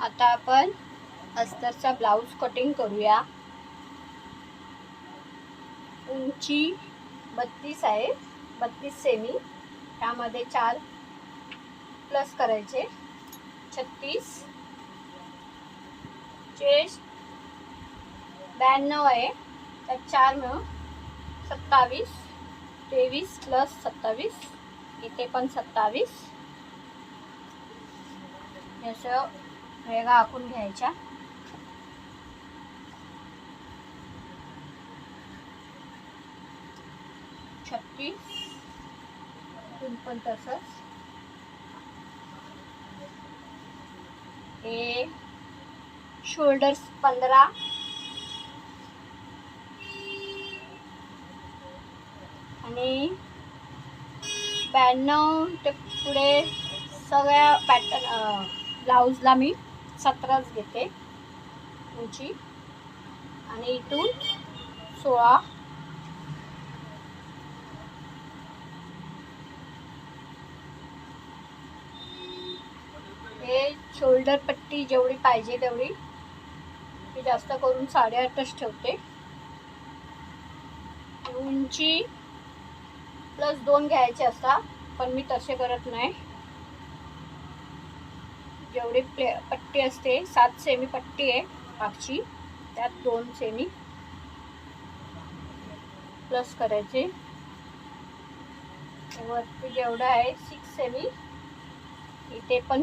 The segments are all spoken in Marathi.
आता आपण अस्तरचा ब्लाऊज कटिंग करूया. उंची बत्तीस आहे. बत्तीस सेमी. त्यामध्ये चार प्लस करायचे. छत्तीस. चेस्ट ब्याण्णव आहे. त्यात चार मिळून सत्तावीस. तेवीस प्लस सत्तावीस. इथे पण सत्तावीस. असं रेगा आखून घ्यायच्या. छत्तीस. पण तसंच. हे शोल्डर्स पंधरा. आणि ब्याण्णव ते पुढे सगळ्या पॅटर्न ब्लाऊजला मी सतराच घेते. उंची. आणि इथून सोळा. हे शोल्डर पट्टी जेवढी पाहिजे तेवढी मी जास्त करून साडेआठच ठेवते. उंची प्लस दोन घ्यायचे असतात पण मी तसे करत नाही. जेवढी प्ले पट्टी असते सात सेमी पट्टी आहे मागची. त्यात दोन सेमी प्लस करायचे. वरती जेवढं आहे सिक्स सेमी इथे पण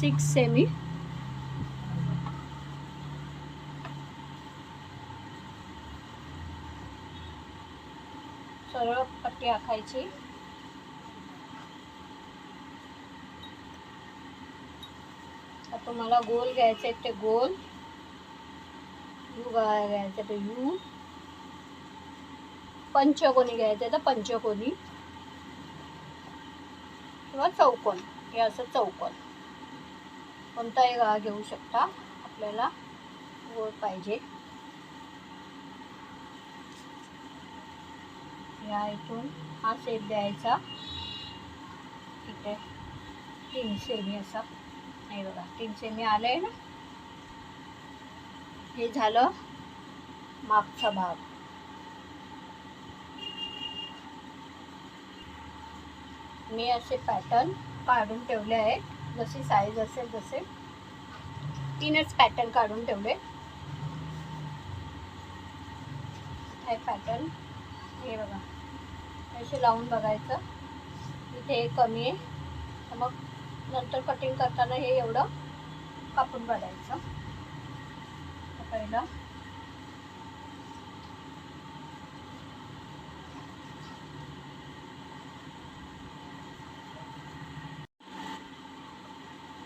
सिक्स सेमी सरळ पट्टी आखायची. तुम्हाला गोल घ्यायचे ते गोल. यू घ्यायचे ते यू. पंचकोनी घ्यायचे तर पंचकोनी. किंवा चौकोन. हे असं चौकोन. कोणताही गाळा घेऊ शकता. आपल्याला गोल पाहिजे. या इथून हा सेप द्यायचा. इथे तीन सेमी असा. नाही बघा तीन सेमी आलं आहे ना? हे झालं मागचा भाग. मी असे पॅटर्न काढून ठेवले आहेत. जशी साईज असेल तसे. तीनच पॅटर्न काढून ठेवले. हे पॅटर्न हे बघा. असे लावून बघायचं. इथे कमी आहे. तर मग नंतर कटिंग करताना हे एवढं कापून काढायचं पहिलं.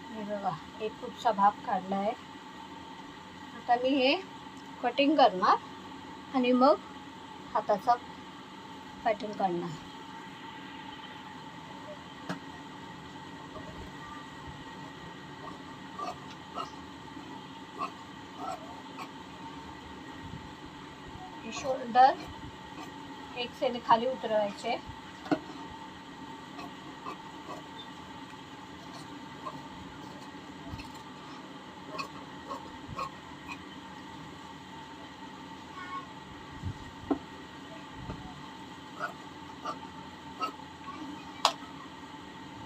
हे बघा एक खूपसा भाग काढला आहे आता मी हे कटिंग करणार आणि मग हाताचा पॅटर्न काढणार. शोल्डर एक सेमी खाली उतरवायचे.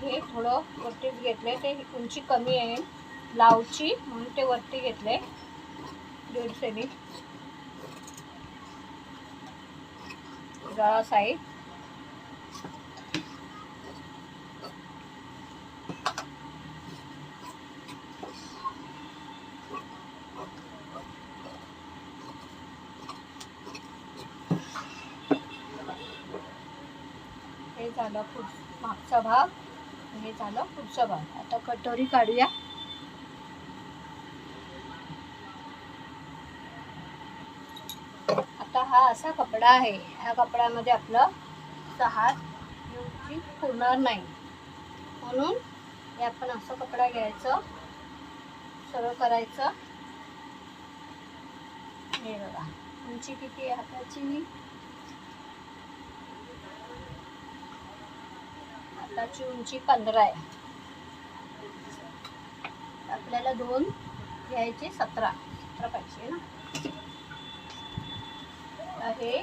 हे थोडं वरतीच घेतले ते उंची कमी आहे. ब्लाऊजची म्हणून ते वरती घेतले. दीड सेमी गळा साईड हे झालं पुढ मागचा भाग. हे झालं पुढचा भाग. आता कटोरी काढूया. हा असा कपडा आहे. ह्या कपड्यामध्ये आपलं सहा युची पुरणार नाही. म्हणून हे आपण असं कपडा घ्यायचं. सरळ करायचं. हे बघा. उंची किती आहे हाताची? हाताची उंची पंधरा आहे. आपल्याला दोन घ्यायचे सतरा. सतरा पाहिजे ना? आहे.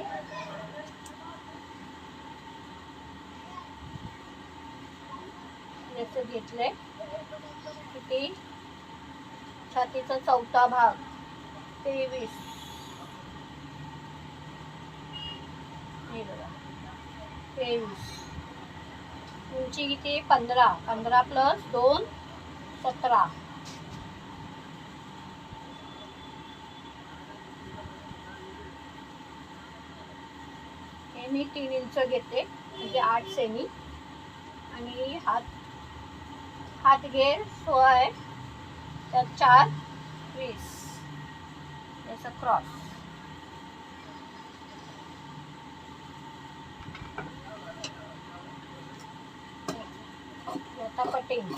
याचं घेतलंय. किती? छातीचा चौथा भाग. तेवीस. हे बघा. तेवीस. उंची किती? पंधरा. पंधरा प्लस दोन सतरा. मी तीन इंच घेते म्हणजे आठ सेमी आणि हात हात घेर सोळा आहे तर चार वीस. याचा क्रॉस आता कटिंग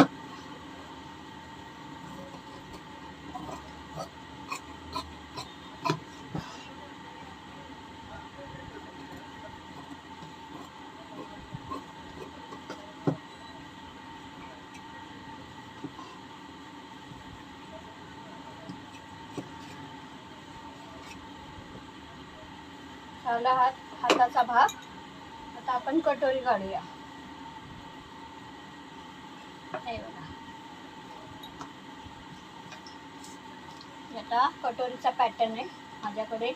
झाला हात हाताचा भाग. आता आपण कटोरी काढूया. हे बघा. आता कटोरीचा पॅटर्न आहे. माझ्याकडे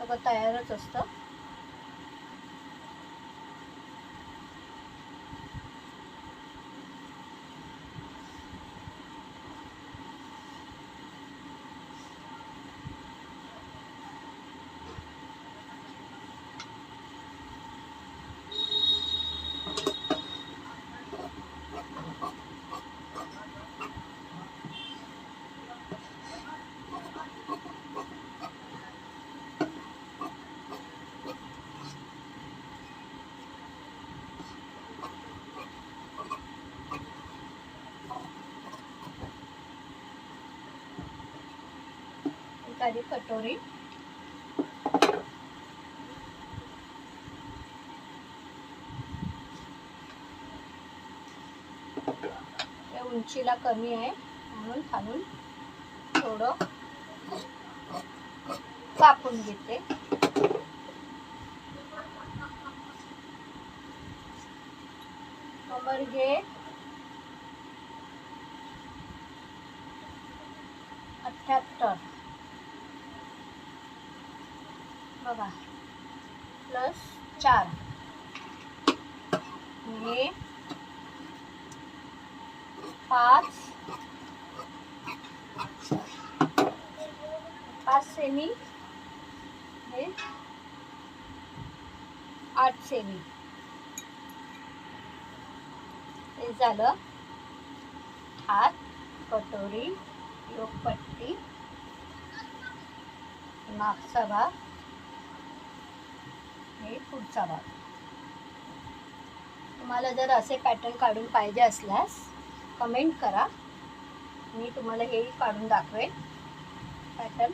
सगळं तयारच असतं. एखादी कटोरी. उंचीला कमी आहे म्हणून खालून थोडं कापून घेते. कमर घे. अठ्ठ्याहत्तर बघा. प्लस चार. हे पाच. पाच सेमी हे म्हणजे आठ सेमी हे झालं. हात कटोरी योगपट्टी मागचा भाग. हे पुढचा भाग. तुम्हाला जर असे पॅटर्न काढून पाहिजे असल्यास कमेंट करा. मी तुम्हाला हे काढून दाखवेन. पॅटर्न